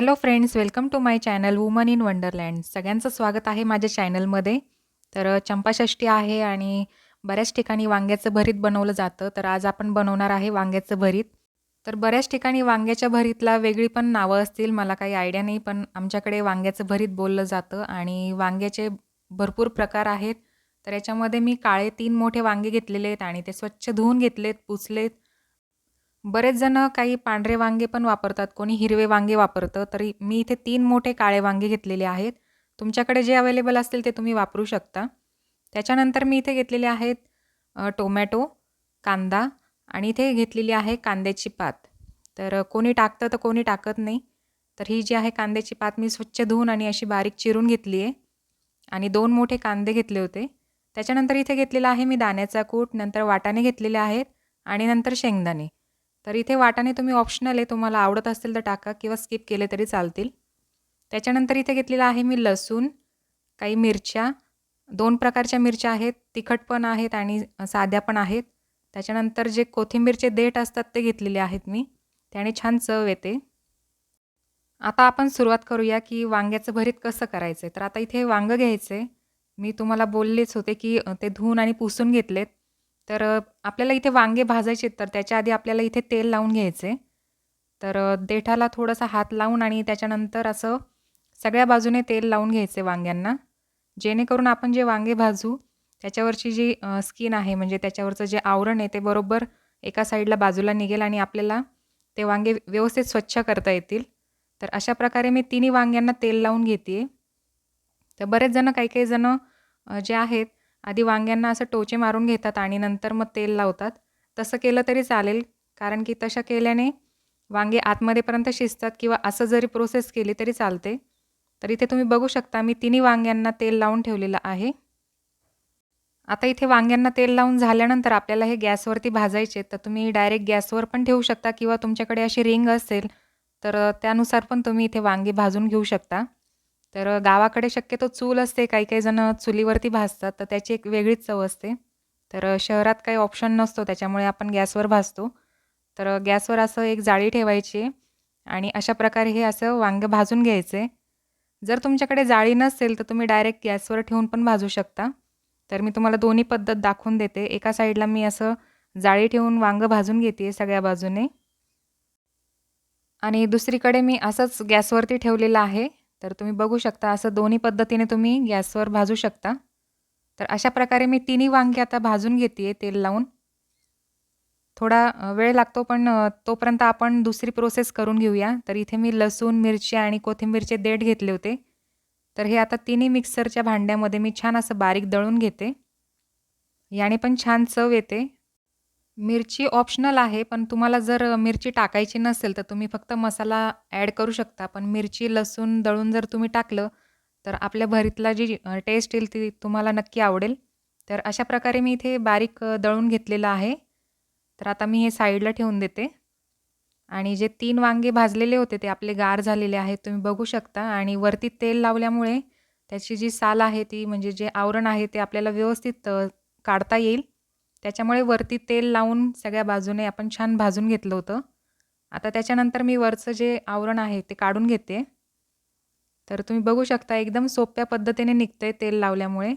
Hello friends welcome to my channel woman in wonderland सगळ्यांचं स्वागत आहे माझ्या चॅनलमध्ये तर चंपाषष्टी चंपाषष्ठी आहे आणि बऱ्याच ठिकाणी वांग्याचं भरीत बनवलं जातं. तर आज आपण बनवणार आहे वांग्याचं भरीत. तर बऱ्याच ठिकाणी वांग्याच्या भरीतला वेगळी पण नावं असतील मला काही आयडिया नाही पण आमच्याकडे वांग्याचं भरीत बोललं जातं आणि वांग्याचे भरपूर प्रकार आहेत. तर याच्यामध्ये मी काळे तीन मोठे वांगे घेतलेले आहेत आणि ते स्वच्छ धुवून घेतलेत पुसलेत. बरेच जण काही पांढरे वांगे पण वापरतात. कोणी हिरवे वांगे वापरतं. तरी मी इथे तीन मोठे काळे वांगे घेतलेले आहेत. तुमच्याकडे जे अवेलेबल असतील ते तुम्ही वापरू शकता. त्याच्यानंतर मी इथे घेतलेले आहेत टोमॅटो कांदा आणि इथे घेतलेली आहे कांद्याची पात. तर कोणी टाकतं तर कोणी टाकत नाही. तर ही जी आहे कांद्याची पात मी स्वच्छ धुवून आणि अशी बारीक चिरून घेतली आहे. आणि दोन मोठे कांदे घेतले होते. त्याच्यानंतर इथे घेतलेला आहे मी दाण्याचा कूट नंतर वाटाणे घेतलेले आहेत आणि नंतर शेंगदाणे. तर इथे वाटाणे तुम्ही ऑप्शनल आहे तुम्हाला आवडत असतील तर टाका किंवा स्किप केले तरी चालतील. त्याच्यानंतर इथे घेतलेलं आहे मी लसूण काही मिरच्या दोन प्रकारच्या मिरच्या आहेत तिखट पण आहेत आणि साध्या पण आहेत. त्याच्यानंतर जे कोथिंबीरचे देठ असतात ते घेतलेले आहेत मी त्याने छान चव येते. आता आपण सुरुवात करूया की वांग्याचं भरीत कसं करायचं आहे तर आता इथे वांगं घ्यायचं आहे मी तुम्हाला बोललेच होते की ते धुवून आणि पुसून घेतलेत. तर आपल्याला इथे वांगे भाजायचे तर त्याच्या आधी आपल्याला इथे तेल लावून घ्यायचे. तर देठाला थोडासा हात लावून आणि त्याच्यानंतर असं सगळ्या बाजूने तेल लावून घ्यायचे वांग्यांना. जेणेकरून आपण जे वांगे भाजू त्याच्यावरची जी स्किन आहे म्हणजे त्याच्यावरचं जे आवरण आहे ते बरोबर एका साईडला बाजूला निघेल आणि आपल्याला ते वांगे व्यवस्थित स्वच्छ करता येतील. तर अशा प्रकारे मी तिन्ही वांग्यांना तेल लावून घेते तर बरेच जण काही काही जण जे आहेत आधी वांग्यांना असं टोचे मारून घेतात आणि नंतर मग तेल लावतात. तसं केलं तरी चालेल कारण की तशा केल्याने वांगे आतमध्येपर्यंत शिजतात किंवा असं जरी प्रोसेस केली तरी चालते. तर इथे तुम्ही बघू शकता मी तिन्ही वांग्यांना तेल लावून ठेवलेलं आहे. आता इथे वांग्यांना तेल लावून झाल्यानंतर आपल्याला हे गॅसवरती भाजायचे तर तुम्ही डायरेक्ट गॅसवर पण ठेवू शकता किंवा तुमच्याकडे अशी रिंग असेल तर त्यानुसार पण तुम्ही इथे वांगे भाजून घेऊ शकता. तर अ, गावाकडे शक्यतो चूल असते. काही काही जण चुलीवरती भाजतात तर त्याची एक वेगळीच चव असते. तर अ, शहरात काही ऑप्शन नसतो त्याच्यामुळे आपण गॅसवर भाजतो. तर अ, गॅसवर असं एक जाळी ठेवायची आणि अशा प्रकारे हे असं वांगं भाजून घ्यायचे. जर तुमच्याकडे जाळी नसेल तर तुम्ही डायरेक्ट गॅसवर ठेवून पण भाजू शकता. तर मी तुम्हाला दोन्ही पद्धत दाखवून देते. एका साईडला मी असं जाळी ठेवून वांगं भाजून घेते सगळ्या बाजूने. आणि दुसरीकडे मी असंच गॅसवरती ठेवलेलं आहे. तर तुम्ही बघू शकता असं दोन्ही पद्धतीने तुम्ही गॅसवर भाजू शकता. तर अशा प्रकारे मी तिन्ही वांगे आता भाजून घेते तेल लावून. थोडा वेळ लागतो पण तोपर्यंत आपण दुसरी प्रोसेस करून घेऊया. तर इथे मी लसूण मिरची आणि कोथिंबीरचे देठ घेतले होते. तर हे आता तिन्ही मिक्सरच्या भांड्यामध्ये मी छान असं बारीक दळून घेते. याने पण छान चव येते. मिरची ऑप्शनल आहे पण तुम्हाला जर मिरची टाकायची नसेल तर तुम्ही फक्त मसाला ॲड करू शकता. पण मिरची लसूण दळून जर तुम्ही टाकलं तर आपल्या भरीतला जी टेस्ट येईल ती तुम्हाला नक्की आवडेल. तर अशा प्रकारे मी इथे बारीक दळून घेतलेलं आहे. तर आता मी हे साईडला ठेवून देते. आणि जे तीन वांगे भाजलेले होते ते आपले गार झालेले आहेत तुम्ही बघू शकता. आणि वरती तेल लावल्यामुळे त्याची जी साल आहे ती म्हणजे जे आवरण आहे ते आपल्याला व्यवस्थित काढता येईल. त्याच्यामुळे वरती तेल लावून सगळ्या बाजूने आपण छान भाजून घेतलं होतं. आता त्याच्यानंतर मी वरचं जे आवरण आहे ते काढून घेते. तर तुम्ही बघू शकता एकदम सोप्या पद्धतीने निघतं आहे तेल लावल्यामुळे.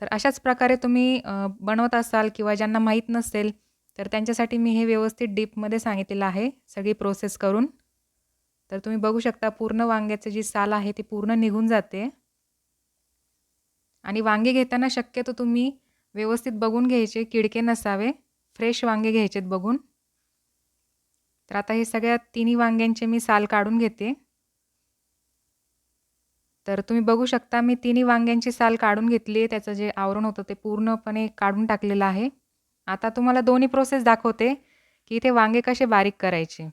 तर अशाच प्रकारे तुम्ही बनवत असाल किंवा ज्यांना माहीत नसेल तर त्यांच्यासाठी मी हे व्यवस्थित डीपमध्ये सांगितलेलं आहे सगळी प्रोसेस करून. तर तुम्ही बघू शकता पूर्ण वांग्याचं जी साल आहे ती पूर्ण निघून जाते. आणि वांगे घेताना शक्यतो तुम्ही व्यवस्थित बघून घ्यायचे किडके नसावे फ्रेश वांगे घ्यायचेत बघून. तर आता हे सगळ्या तिन्ही वांग्यांचे मी साल काढून घेते. तर तुम्ही बघू शकता मी तिन्ही वांग्यांची साल काढून घेतली आहे. त्याचं जे आवरण होतं ते पूर्णपणे काढून टाकलेलं आहे. आता तुम्हाला दोन्ही प्रोसेस दाखवते की इथे वांगे कसे बारीक करायचे.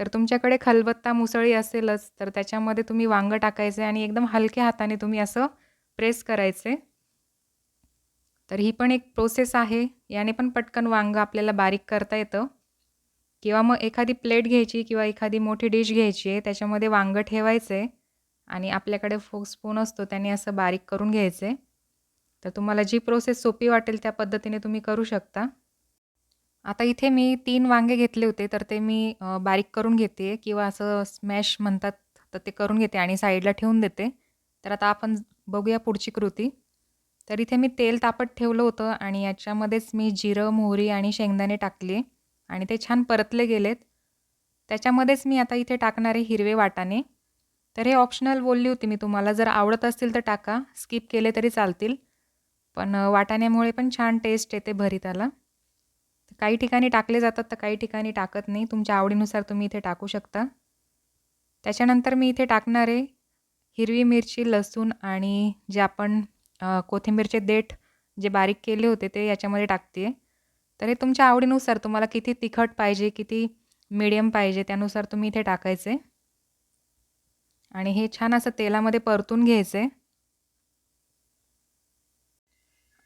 तर तुमच्याकडे खलबत्ता मुसळी असेलच तर त्याच्यामध्ये तुम्ही वांगं टाकायचे आणि एकदम हलक्या हाताने तुम्ही असं प्रेस करायचे. तर ही पण एक प्रोसेस आहे. याने पण पटकन वांगं आपल्याला बारीक करता येतं. किंवा मग एखादी प्लेट घ्यायची किंवा एखादी मोठी डिश घ्यायची आहे त्याच्यामध्ये वांगं ठेवायचं आहे आणि आपल्याकडे फोक स्पून असतो त्याने असं बारीक करून घ्यायचे तर तुम्हाला जी प्रोसेस सोपी वाटेल त्या पद्धतीने तुम्ही करू शकता. आता इथे मी तीन वांगे घेतले होते तर ते मी बारीक करून घेते किंवा असं स्मॅश म्हणतात तर ते करून घेते आणि साईडला ठेवून देते. तर आता आपण बघूया पुढची कृती. तर इथे मी तेल तापत ठेवलं होतं आणि याच्यामध्येच मी जिरं मोहरी आणि शेंगदाणे टाकले आणि ते छान परतले गेलेत. त्याच्यामध्येच मी आता इथे टाकणारे हिरवे वाटाणे. तर हे ऑप्शनल बोलली होती मी तुम्हाला जर आवडत असतील तर टाका. स्किप केले तरी चालतील. पण वाटाण्यामुळे पण छान टेस्ट येते भरीताला. काही ठिकाणी टाकले जातात तर काही ठिकाणी टाकत नाही. तुमच्या आवडीनुसार तुम्ही इथे टाकू शकता. त्याच्यानंतर मी इथे टाकणारे हिरवी मिरची लसूण आणि जे आपण कोथिंबीरचे देठ जे बारीक केले होते ते याच्यामध्ये टाकते. तर हे तुमच्या आवडीनुसार तुम्हाला किती तिखट पाहिजे किती मीडियम पाहिजे त्यानुसार तुम्ही इथे टाकायचे. आणि हे छान असं तेलामध्ये परतून घ्यायचे.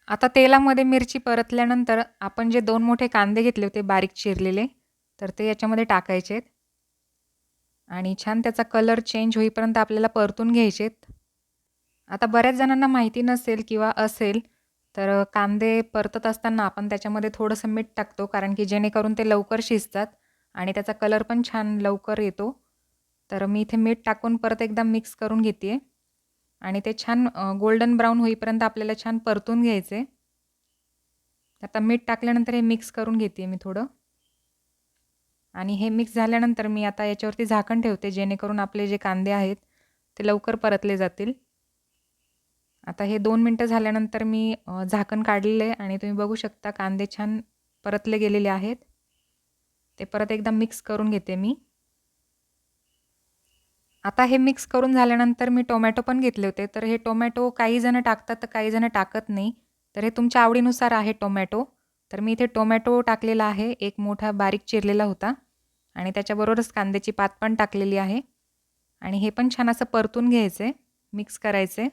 आता तेलामध्ये मिरची परतल्यानंतर आपण जे दोन मोठे कांदे घेतले होते बारीक चिरलेले तर ते याच्यामध्ये टाकायचे आणि छान त्याचा कलर चेंज होईपर्यंत आपल्याला परतून घ्यायचेत. आता बऱ्याच जणांना माहिती नसेल किंवा असेल तर कांदे परतत असताना आपण त्याच्यामध्ये थोडंसं मीठ टाकतो कारण की जेणेकरून ते लवकर शिजतात आणि त्याचा कलर पण छान लवकर येतो. तर मी इथे मीठ टाकून परत एकदा मिक्स करून घेते आहे आणि ते छान गोल्डन ब्राऊन होईपर्यंत आपल्याला छान परतून घ्यायचे आता मीठ टाकल्यानंतर हे मिक्स करून घेते मी थोडं. आणि हे मिक्स झाल्यानंतर मी आता याच्यावरती झाकण ठेवते जेणेकरून आपले जे कांदे आहेत ते लवकर परतले जातील. आता हे दोन मिनटं झाल्यानंतर मी झाकण काढलेलं आहे आणि तुम्ही बघू शकता कांदे छान परतले गेलेले आहेत. ते परत एकदा मिक्स करून घेते मी. आता हे मिक्स करून झाल्यानंतर मी टोमॅटो पण घेतले होते. तर हे टोमॅटो काही जणं टाकतात तर काही जणं टाकत नाही. तर हे तुमच्या आवडीनुसार आहे टोमॅटो. तर मी इथे टोमॅटो टाकलेला आहे. एक मोठा बारीक चिरलेला होता. आणि त्याच्याबरोबरच कांद्याची पात पण टाकलेली आहे. आणि हे पण छान असं परतून घ्यायचे मिक्स करायचे.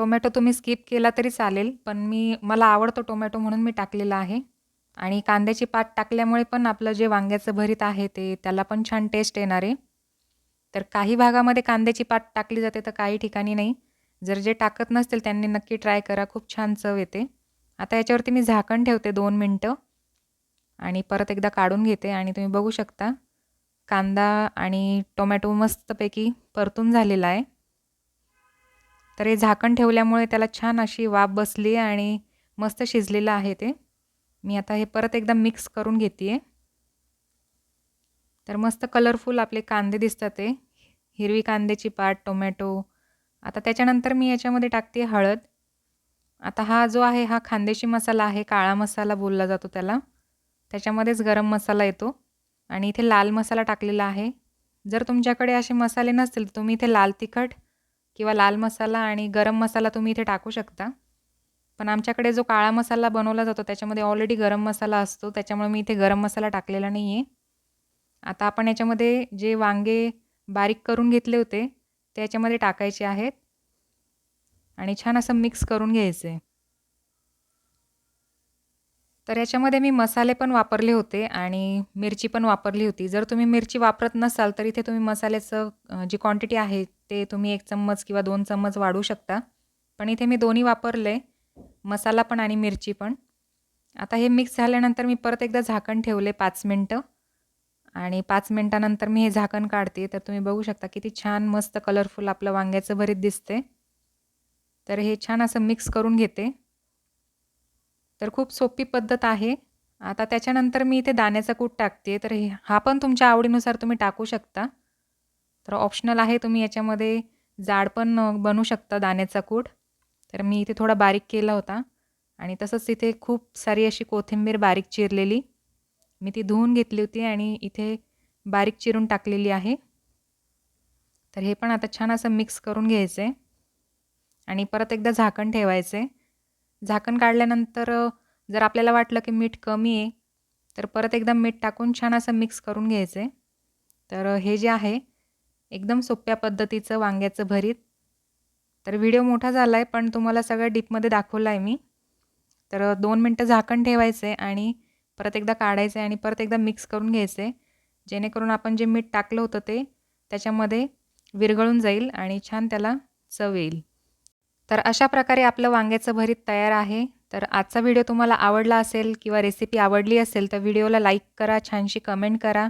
टोमॅटो तुम्ही स्किप केला तरी चालेल पण मी मला आवडतो टोमॅटो म्हणून मी टाकलेला आहे. आणि कांद्याची पात टाकल्यामुळे पण आपलं जे वांग्याचं भरीत आहे ते त्याला पण छान टेस्ट येणार आहे. तर काही भागामध्ये कांद्याची पात टाकली जाते तर काही ठिकाणी नाही. जर जे टाकत नसतील त्यांनी नक्की ट्राय करा खूप छान चव येते. आता याच्यावरती मी झाकण ठेवते दोन मिनटं. आणि परत एकदा काढून घेते आणि तुम्ही बघू शकता. कांदा आणि टोमॅटो मस्तपैकी परतून झालेला आहे. तर हे झाकण ठेवल्यामुळे त्याला छान अशी वाफ बसली आणि मस्त शिजलेलं आहे ते. मी आता हे परत एकदा मिक्स करून घेते आहे तर मस्त कलरफुल आपले कांदे दिसतात ते. हिरवी कांद्याची पाट टोमॅटो. आता त्याच्यानंतर मी याच्यामध्ये टाकते हळद. आता हा जो आहे हा खांदेशी मसाला आहे काळा मसाला बोलला जातो त्याला. त्याच्यामध्येच गरम मसाला येतो. आणि इथे लाल मसाला टाकलेला आहे. जर तुमच्याकडे असे मसाले नसतील तर तुम्ही इथे लाल तिखट किंवा लाल मसाला आणि गरम मसाला तुम्ही इथे टाकू शकता. पण आमच्याकडे जो काळा मसाला बनवला जातो त्याच्यामध्ये ऑलरेडी गरम मसाला असतो. त्याच्यामुळे मी इथे गरम मसाला टाकलेला नाही आहे आता आपण याच्यामध्ये जे वांगे बारीक करून घेतले होते ते याच्यामध्ये टाकायचे आहेत. आणि छान असं मिक्स करून घ्यायचे. तर याच्यामध्ये मी मसाले पण वापरले होते आणि मिरची पण वापरली होती. जर तुम्ही मिरची वापरत नसाल तर इथे तुम्ही मसाल्याचं जी क्वांटिटी आहे ते तुम्ही एक चम्मच किंवा दोन चम्मच वाढवू शकता. पण इथे मी दोन्ही वापरले मसाला पण आणि मिरची पण. आता हे मिक्स झाल्यानंतर मी परत एकदा झाकण ठेवले पाच मिनटं. आणि पाच मिनटानंतर मी हे झाकण काढते. तर तुम्ही बघू शकता किती छान मस्त कलरफुल आपलं वांग्याचं भरीत दिसते. तर हे छान असं मिक्स करून घेते. तर खूप सोपी पद्धत आहे. आता त्याच्यानंतर मी इथे दाण्याचा कूट टाकते. तर हे हा पण तुमच्या आवडीनुसार तुम्ही टाकू शकता. तर ऑप्शनल आहे तुम्ही याच्यामध्ये जाड पण बनवू शकता दाण्याचा कूट. तर मी इथे थोडा बारीक केला होता. आणि तसंच इथे खूप सारी अशी कोथिंबीर बारीक चिरलेली. मी ती धुवून घेतली होती आणि इथे बारीक चिरून टाकलेली आहे. तर हे पण आता छान असं मिक्स करून घ्यायचं आहे आणि परत एकदा झाकण ठेवायचं आहे झाकण काढल्यानंतर जर आपल्याला वाटलं की मीठ कमी आहे तर परत एकदा मीठ टाकून छान असं मिक्स करून घ्यायचं. आहे तर हे जे आहे एकदम सोप्या पद्धतीचं वांग्याचं भरीत. तर व्हिडिओ मोठा झाला आहे पण तुम्हाला सगळं डीपमध्ये दाखवलं आहे मी. तर दोन मिनटं झाकण ठेवायचं आहे आणि परत एकदा काढायचं आहे आणि परत एकदा मिक्स करून घ्यायचं. आहे जेणेकरून आपण जे मीठ टाकलं होतं ते त्याच्यामध्ये विरघळून जाईल आणि छान त्याला चव येईल. तर अशा प्रकारे आपलं वांग्याचं भरीत तयार आहे. तर आजचा व्हिडिओ तुम्हाला आवडला असेल किंवा रेसिपी आवडली असेल तर व्हिडिओला लाईक करा छानशी कमेंट करा.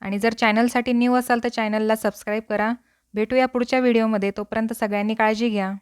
आणि जर चॅनलसाठी न्यू असाल तर चॅनलला सबस्क्राईब करा. भेटूया पुढच्या व्हिडिओमध्ये तोपर्यंत सगळ्यांनी काळजी घ्या.